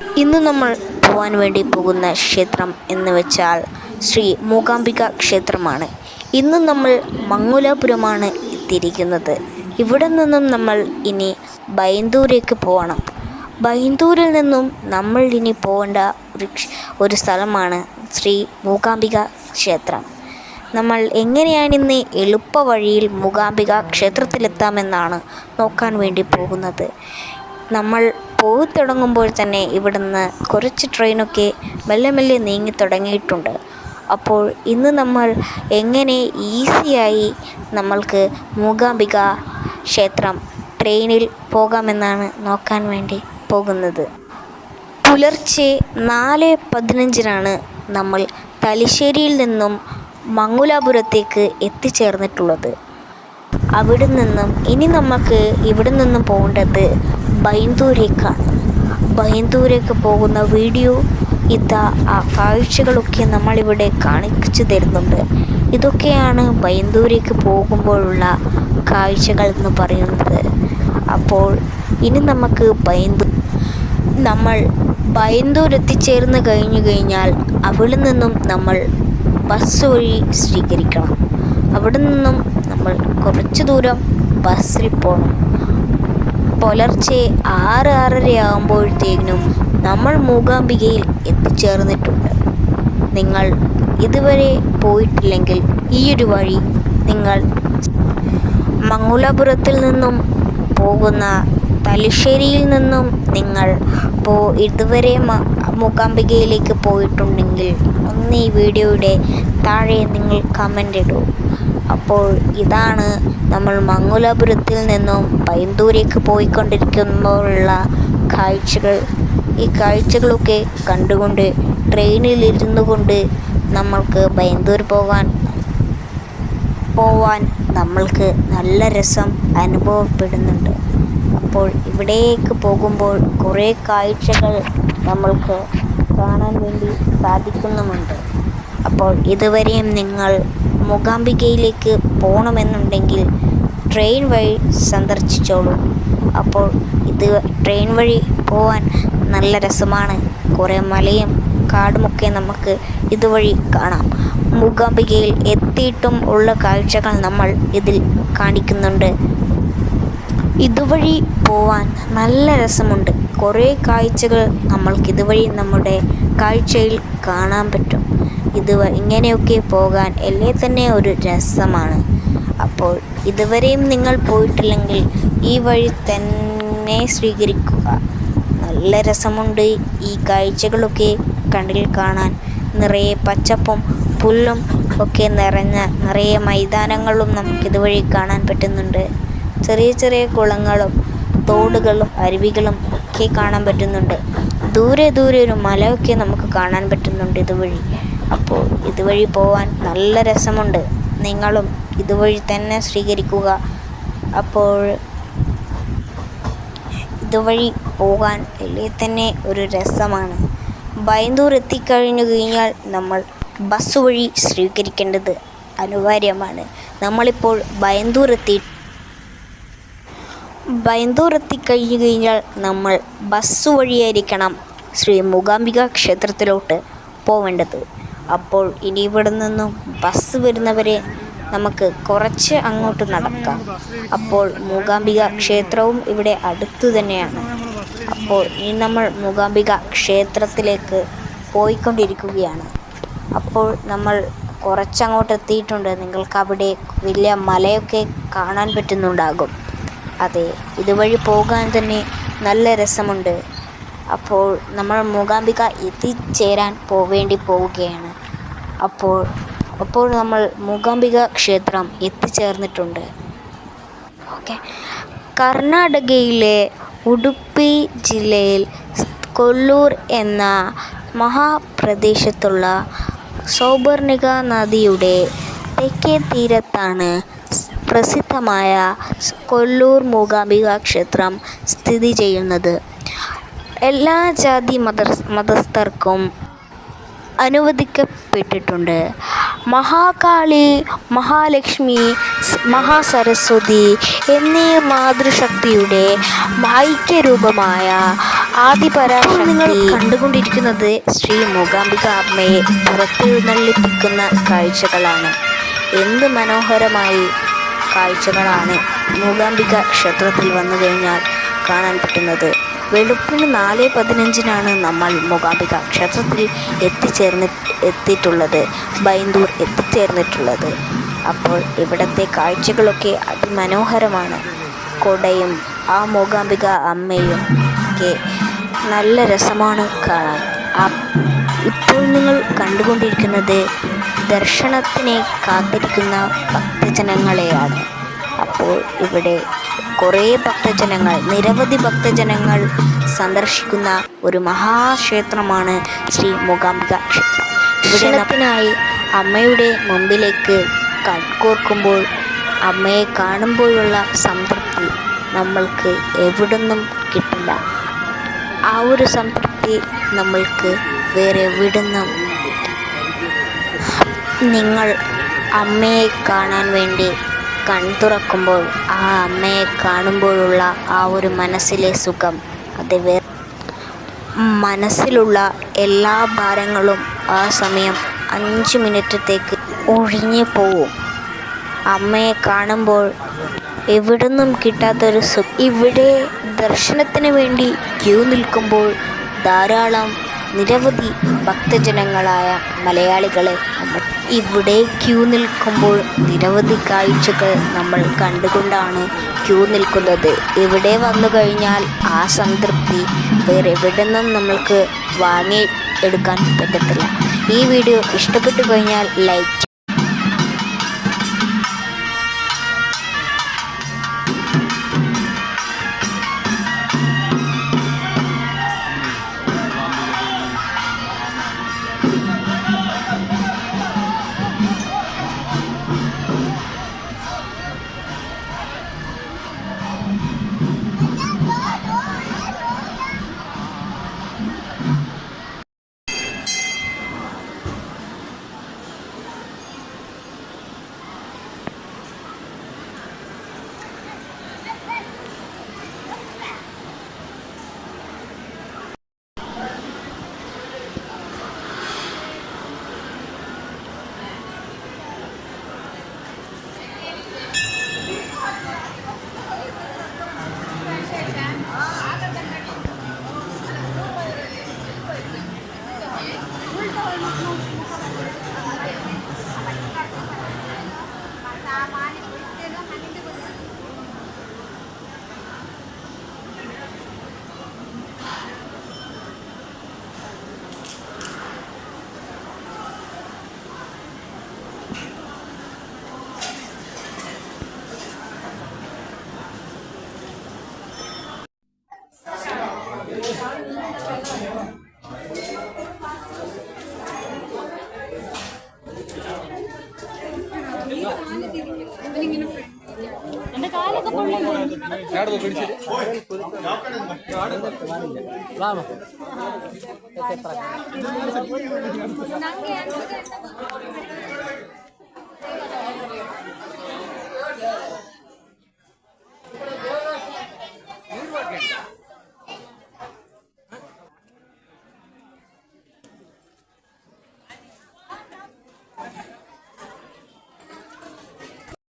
ഇന്ന് നമ്മൾ പോകാൻ വേണ്ടി പോകുന്ന ക്ഷേത്രം എന്ന് വെച്ചാൽ ശ്രീ മൂകാംബിക ക്ഷേത്രമാണ്. ഇന്ന് നമ്മൾ മംഗുലാപുരമാണ് എത്തിയിരിക്കുന്നത്. ഇവിടെ നിന്നും നമ്മൾ ഇനി ബൈന്ദൂരേക്ക് പോകണം ബൈന്ദൂരിൽ നിന്നും നമ്മൾ ഇനി പോകേണ്ട ഒരു ഒരു സ്ഥലമാണ് ശ്രീ മൂകാംബിക ക്ഷേത്രം. നമ്മൾ എങ്ങനെയാണ് എങ്ങനെയാണിന്ന് എളുപ്പ വഴിയിൽ മൂകാംബിക ക്ഷേത്രത്തിലെത്താമെന്നാണ് നോക്കാൻ വേണ്ടി പോകുന്നത്. നമ്മൾ പോയി തുടങ്ങുമ്പോൾ തന്നെ ഇവിടുന്ന് കുറച്ച് ട്രെയിനൊക്കെ മെല്ലെ മെല്ലെ നീങ്ങി തുടങ്ങിയിട്ടുണ്ട്. അപ്പോൾ ഇന്ന് നമ്മൾ എങ്ങനെ ഈസിയായി നമ്മൾക്ക് മൂകാംബിക ക്ഷേത്രം ട്രെയിനിൽ പോകാമെന്നാണ് നോക്കാൻ വേണ്ടി പോകുന്നത്. പുലർച്ചെ നാല് പതിനഞ്ചിനാണ് നമ്മൾ തലശ്ശേരിയിൽ നിന്നും മംഗുലാപുരത്തേക്ക് എത്തിച്ചേർന്നിട്ടുള്ളത്. അവിടെ നിന്നും ഇനി നമുക്ക് ഇവിടെ നിന്നും പോകേണ്ടത് ബൈന്ദൂരേക്കാണ്. ബൈന്ദൂരേക്ക് പോകുന്ന വീഡിയോ ഇതാ ആ കാഴ്ചകളൊക്കെ നമ്മളിവിടെ കാണിച്ചു തരുന്നുണ്ട്. ഇതൊക്കെയാണ് ബൈന്ദൂരേക്ക് പോകുമ്പോഴുള്ള കാഴ്ചകൾ എന്ന് പറയുന്നത്. അപ്പോൾ ഇനി നമുക്ക് ബൈന്ദൂർ നമ്മൾ ബൈന്ദൂർ എത്തിച്ചേർന്ന് കഴിഞ്ഞു കഴിഞ്ഞാൽ അവിടെ നിന്നും നമ്മൾ ബസ് വഴി സ്വീകരിക്കണം. അവിടെ നിന്നും നമ്മൾ കുറച്ച് ദൂരം ബസ്സിൽ പോകണം പുലർച്ചെ ആറ് ആറരയാകുമ്പോഴത്തേക്കും നമ്മൾ മൂകാംബികയിൽ എത്തിച്ചേർന്നിട്ടുണ്ട്. നിങ്ങൾ ഇതുവരെ പോയിട്ടില്ലെങ്കിൽ ഈയൊരു വഴി നിങ്ങൾ മംഗുലാപുരത്തിൽ നിന്നും പോകുന്ന തലശ്ശേരിയിൽ നിന്നും നിങ്ങൾ പോ ഇതുവരെ മൂകാംബികയിലേക്ക് പോയിട്ടുണ്ടെങ്കിൽ ഒന്ന് ഈ വീഡിയോയുടെ താഴെ നിങ്ങൾ കമന്റ് ഇടൂ. അപ്പോൾ ഇതാണ് നമ്മൾ മംഗലാപുരത്തിൽ നിന്നും പൈന്തൂരേക്ക് പോയിക്കൊണ്ടിരിക്കുമ്പോഴുള്ള കാഴ്ചകൾ. ഈ കാഴ്ചകളൊക്കെ കണ്ടുകൊണ്ട് ട്രെയിനിൽ ഇരുന്നു കൊണ്ട് നമ്മൾക്ക് ബൈന്ദൂർ പോകാൻ പോവാൻ നമ്മൾക്ക് നല്ല രസം അനുഭവപ്പെടുന്നുണ്ട്. അപ്പോൾ ഇവിടേക്ക് പോകുമ്പോൾ കുറേ കാഴ്ചകൾ നമ്മൾക്ക് കാണാൻ വേണ്ടി സാധിക്കുന്നുമുണ്ട്. അപ്പോൾ ഇതുവരെയും നിങ്ങൾ മൂകാംബികയിലേക്ക് പോകണമെന്നുണ്ടെങ്കിൽ ട്രെയിൻ വഴി സന്ദർശിച്ചോളൂ. അപ്പോൾ ഇത് ട്രെയിൻ വഴി പോവാൻ നല്ല രസമാണ്. കുറേ മലയും കാടുമൊക്കെ നമുക്ക് ഇതുവഴി കാണാം. മൂകാംബികയിൽ എത്തിയിട്ടും ഉള്ള കാഴ്ചകൾ നമ്മൾ ഇതിൽ കാണിക്കുന്നുണ്ട്. ഇതുവഴി പോവാൻ നല്ല രസമുണ്ട്. കുറേ കാഴ്ചകൾ നമ്മൾക്ക് ഇതുവഴി നമ്മുടെ കാഴ്ചയിൽ കാണാൻ പറ്റും. ഇത് ഇങ്ങനെയൊക്കെ പോകാൻ എല്ലേ തന്നെ ഒരു രസമാണ്. അപ്പോൾ ഇതുവരെയും നിങ്ങൾ പോയിട്ടില്ലെങ്കിൽ ഈ വഴി തന്നെ സ്വീകരിക്കുക. നല്ല രസമുണ്ട് ഈ കാഴ്ചകളൊക്കെ കണ്ണിൽ കാണാൻ. നിറയെ പച്ചപ്പും പുല്ലും ഒക്കെ നിറഞ്ഞ നിറയെ മൈതാനങ്ങളും നമുക്ക് ഇതുവഴി കാണാൻ പറ്റുന്നുണ്ട്. ചെറിയ ചെറിയ കുളങ്ങളും തോടുകളും അരുവികളും ഒക്കെ കാണാൻ പറ്റുന്നുണ്ട്. ദൂരെ ദൂരെ ഒരു മലയൊക്കെ നമുക്ക് കാണാൻ പറ്റുന്നുണ്ട് ഇതുവഴി. അപ്പോൾ ഇതുവഴി പോവാൻ നല്ല രസമുണ്ട്. നിങ്ങളും ഇതുവഴി തന്നെ സ്വീകരിക്കുക. അപ്പോൾ ഇതുവഴി പോകാൻ വലിയ തന്നെ ഒരു രസമാണ്. ബൈന്ദൂർ എത്തിക്കഴിഞ്ഞു കഴിഞ്ഞാൽ നമ്മൾ ബസ് വഴി സ്വീകരിക്കേണ്ടത് അനിവാര്യമാണ്. നമ്മളിപ്പോൾ ബൈന്ദൂർ എത്തി ബൈന്ദൂർ എത്തിക്കഴിഞ്ഞു കഴിഞ്ഞാൽ നമ്മൾ ബസ് വഴിയായിരിക്കണം ശ്രീ മൂകാംബിക ക്ഷേത്രത്തിലോട്ട് പോവേണ്ടത്. അപ്പോൾ ഇനി ഇവിടെ നിന്നും ബസ് വരുന്നവരെ നമുക്ക് കുറച്ച് അങ്ങോട്ട് നടക്കാം. അപ്പോൾ മൂകാംബിക ക്ഷേത്രവും ഇവിടെ അടുത്തു തന്നെയാണ്. അപ്പോൾ ഇനി നമ്മൾ മൂകാംബിക ക്ഷേത്രത്തിലേക്ക് പോയിക്കൊണ്ടിരിക്കുകയാണ്. അപ്പോൾ നമ്മൾ കുറച്ചങ്ങോട്ട് എത്തിയിട്ടുണ്ട്. നിങ്ങൾക്ക് അവിടെ വലിയ മലയൊക്കെ കാണാൻ പറ്റുന്നുണ്ടാകും. അതെ ഇതുവഴി പോകാൻ തന്നെ നല്ല രസമുണ്ട്. അപ്പോൾ നമ്മൾ മൂകാംബിക എത്തിച്ചേരാൻ പോവേണ്ടി പോവുകയാണ്. അപ്പോൾ അപ്പോൾ നമ്മൾ മൂകാംബിക ക്ഷേത്രം എത്തിച്ചേർന്നിട്ടുണ്ട്. ഓക്കെ. കർണാടകയിലെ ഉടുപ്പി ജില്ലയിൽ കൊല്ലൂർ എന്ന മഹാപ്രദേശത്തുള്ള സൗബർണിക നദിയുടെ തെക്കേ തീരത്താണ് പ്രസിദ്ധമായ കൊല്ലൂർ മൂകാംബിക ക്ഷേത്രം സ്ഥിതി ചെയ്യുന്നത്. എല്ലാ ജാതി മത മതസ്ഥർക്കും അനുവദിക്കപ്പെട്ടിട്ടുണ്ട്. മഹാകാളി മഹാലക്ഷ്മി മഹാസരസ്വതി എന്നീ മാതൃശക്തിയുടെ ഐക്യരൂപമായ ആദിപരാശക്തി നിങ്ങൾ കണ്ടുകൊണ്ടിരിക്കുന്നത് ശ്രീ മൂകാംബിക അമ്മയെ പുറത്തെഴുന്നള്ളിപ്പിക്കുന്ന കാഴ്ചകളാണ്. എന്ത് മനോഹരമായി കാഴ്ചകളാണ് മൂകാംബിക ക്ഷേത്രത്തിൽ വന്നു കഴിഞ്ഞാൽ കാണാൻ പറ്റുന്നത്. വെളുപ്പിന് നാല് പതിനഞ്ചിനാണ് നമ്മൾ മൂകാംബിക ക്ഷേത്രത്തിൽ എത്തിച്ചേർന്ന് എത്തിയിട്ടുള്ളത് ബൈന്ദൂർ എത്തിച്ചേർന്നിട്ടുള്ളത്. അപ്പോൾ ഇവിടുത്തെ കാഴ്ചകളൊക്കെ അതിമനോഹരമാണ്. കൊടയും ആ മൂകാംബിക അമ്മയും ഒക്കെ നല്ല രസമാണ് കാണാൻ. ഇപ്പോൾ നിങ്ങൾ കണ്ടുകൊണ്ടിരിക്കുന്നത് ദർശനത്തിനെ കാത്തിരിക്കുന്ന ഭക്തജനങ്ങളെയാണ്. അപ്പോൾ ഇവിടെ കുറേ ഭക്തജനങ്ങൾ നിരവധി ഭക്തജനങ്ങൾ സന്ദർശിക്കുന്ന ഒരു മഹാക്ഷേത്രമാണ് ശ്രീ മൂകാംബിക ക്ഷേത്രം. ദർശനത്തിനായി അമ്മയുടെ മുമ്പിലേക്ക് കൺകോർക്കുമ്പോൾ അമ്മയെ കാണുമ്പോഴുള്ള സംതൃപ്തി നമ്മൾക്ക് എവിടുന്നും കിട്ടില്ല. ആ ഒരു സംതൃപ്തി നമ്മൾക്ക് വേറെ എവിടുന്നും നിങ്ങൾ അമ്മയെ കാണാൻ വേണ്ടി കൺ തുറക്കുമ്പോൾ ആ അമ്മയെ കാണുമ്പോഴുള്ള ആ ഒരു മനസ്സിലെ സുഖം. അത് വേ മനസ്സിലുള്ള എല്ലാ ഭാരങ്ങളും ആ സമയം അഞ്ച് മിനിറ്റത്തേക്ക് ഒഴിഞ്ഞു പോവും. അമ്മയെ കാണുമ്പോൾ എവിടുന്നും കിട്ടാത്തൊരു സു ഇവിടെ ദർശനത്തിന് വേണ്ടി ക്യൂ നിൽക്കുമ്പോൾ ധാരാളം നിരവധി ഭക്തജനങ്ങളായ മലയാളികളെ നമ്മൾ ഇവിടെ ക്യൂ നിൽക്കുമ്പോൾ നിരവധി കാഴ്ചകൾ നമ്മൾ കണ്ടുകൊണ്ടാണ് ക്യൂ നിൽക്കുന്നത്. ഇവിടെ വന്നു കഴിഞ്ഞാൽ ആ സംതൃപ്തി വേറെ എവിടെ നിന്നും നമ്മൾക്ക് വാങ്ങി എടുക്കാൻ പറ്റത്തില്ല. ഈ വീഡിയോ ഇഷ്ടപ്പെട്ടു കഴിഞ്ഞാൽ ലൈക്ക് എന്റെ കാലൊക്കെ പൊള്ളില്ല